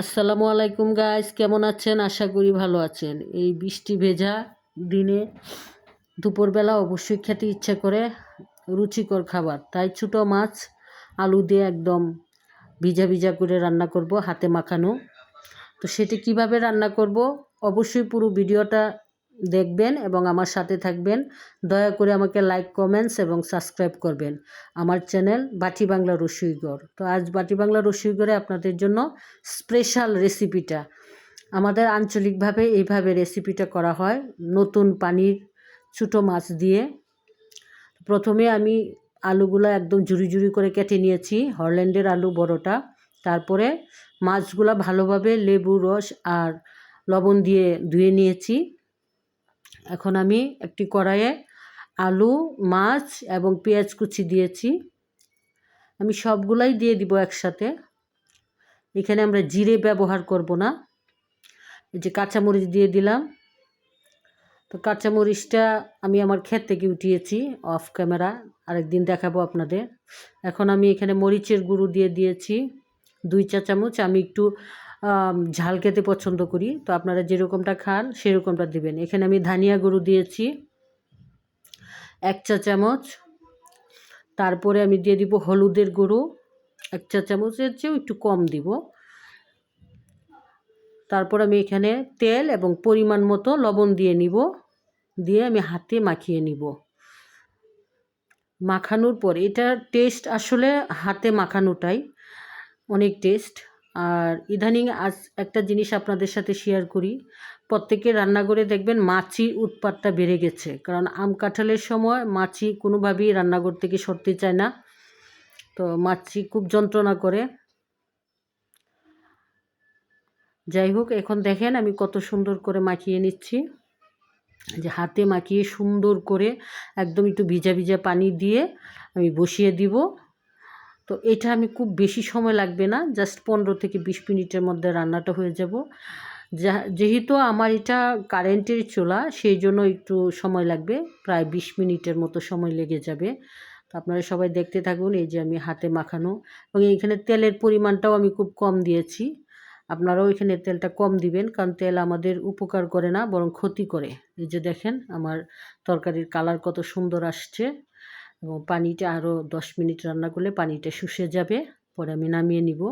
আসসালামু আলাইকুম গাইস কেমন আছেন? আশা করি ভালো আছেন। এই বৃষ্টি ভেজা দিনে দুপুরবেলা অবশ্যই খেতে ইচ্ছে করে রুচিকর খাবার। তাই ছোটো মাছ, আলু দিয়ে একদম ভিজা ভিজা করে রান্না করব, হাতে মাখানো। তো সেটি কীভাবে রান্না করব? অবশ্যই পুরো ভিডিওটা দেখবেন এবং আমার সাথে থাকবেন। দয়া করে আমাকে লাইক কমেন্টস এবং সাবস্ক্রাইব করবেন। আমার চ্যানেল বাটি বাংলা রসুইগড় তো আজ বাটি বাংলা রসুইগড়ে আপনাদের জন্য স্পেশাল রেসিপিটা আমাদের আঞ্চলিকভাবে এইভাবে রেসিপিটা করা হয়। নতুন পানির ছোটো মাছ দিয়ে। প্রথমে আমি আলুগুলো একদম জুড়ি জুড়ি করে কেটে নিয়েছি। হরল্যান্ডের আলু বড়টা। তারপরে মাছগুলো ভালোভাবে লেবু রস আর লবণ দিয়ে ধুয়ে নিয়েছি। এখন আমি একটি কড়াইয়ে আলু, মাছ এবং পেঁয়াজ কুচি দিয়েছি। আমি সবগুলাই দিয়ে দিব একসাথে। এখানে আমরা জিরে ব্যবহার করব না। এই যে কাঁচামরিচ দিয়ে দিলাম। তো কাঁচামরিচটা আমি আমার ক্ষেত থেকে উঠিয়েছি, অফ ক্যামেরা। আরেকদিন দেখাবো আপনাদের। এখন আমি এখানে মরিচের গুঁড়ো দিয়ে দিয়েছি, দুই চা চামচ আমি একটু ঝাল খেতে পছন্দ করি। তো আপনারা যেরকমটা খান, সেরকমটা দেবেন। এখানে আমি ধানিয়া গুঁড়ো দিয়েছি, এক চা চামচ। তারপরে আমি দিয়ে দিব হলুদের গুঁড়ো, এক চা চামচের চেয়েও একটু কম দিব। তারপর আমি এখানে তেল এবং পরিমাণ মতো লবণ দিয়ে নিব, দিয়ে আমি হাতে মাখিয়ে নিব। মাখানোর পর এটার টেস্ট আসলে হাতে মাখানোটাই অনেক টেস্ট আর ইদানিং আজ একটা জিনিস আপনাদের সাথে শেয়ার করি। প্রত্যেকের রান্নাঘরে দেখবেন মাছির উৎপাতটা বেড়ে গেছে। কারণ আম কাঁঠালের সময় মাছি কোনোভাবেই রান্নাঘর থেকে সরতে চায় না। তো মাছি খুব যন্ত্রণা করে। যাই হোক, এখন দেখেন আমি কত সুন্দর করে মাখিয়ে নিচ্ছি। যে হাতে মাখিয়ে সুন্দর করে একদম একটু ভিজা ভিজা পানি দিয়ে আমি বসিয়ে দিব। তো এটা আমি খুব বেশি সময় লাগবে না জাস্ট পনেরো থেকে বিশ মিনিটের মধ্যে রান্নাটা হয়ে যাব। যেহেতু আমার এটা কারেন্টের চোলা, সেই জন্য একটু সময় লাগবে, প্রায় বিশ মিনিটের মতো সময় লেগে যাবে। তো আপনারা সবাই দেখতে থাকুন, এই যে আমি হাতে মাখানো, এবং এখানে তেলের পরিমাণটাও আমি খুব কম দিয়েছি। আপনারাও এখানে তেলটা কম দিবেন, কারণ তেল আমাদের উপকার করে না, বরং ক্ষতি করে। এই যে দেখেন, আমার তরকারির কালার কত সুন্দর আসছে। এবং পানিটা আরও দশ মিনিট রান্না করলে পানিটা শুষে যাবে, পরে আমি নামিয়ে নিব।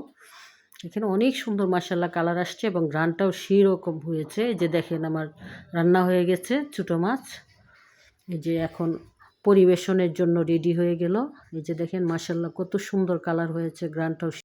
এখানে অনেক সুন্দর মাসাল্লা কালার আসছে এবং গ্রানটাও সেরকম হয়েছে। যে দেখেন আমার রান্না হয়ে গেছে ছোটো মাছ। এই যে এখন পরিবেশনের জন্য রেডি হয়ে গেল। এই যে দেখেন মাসাল্লা কত সুন্দর কালার হয়েছে গ্রানটাও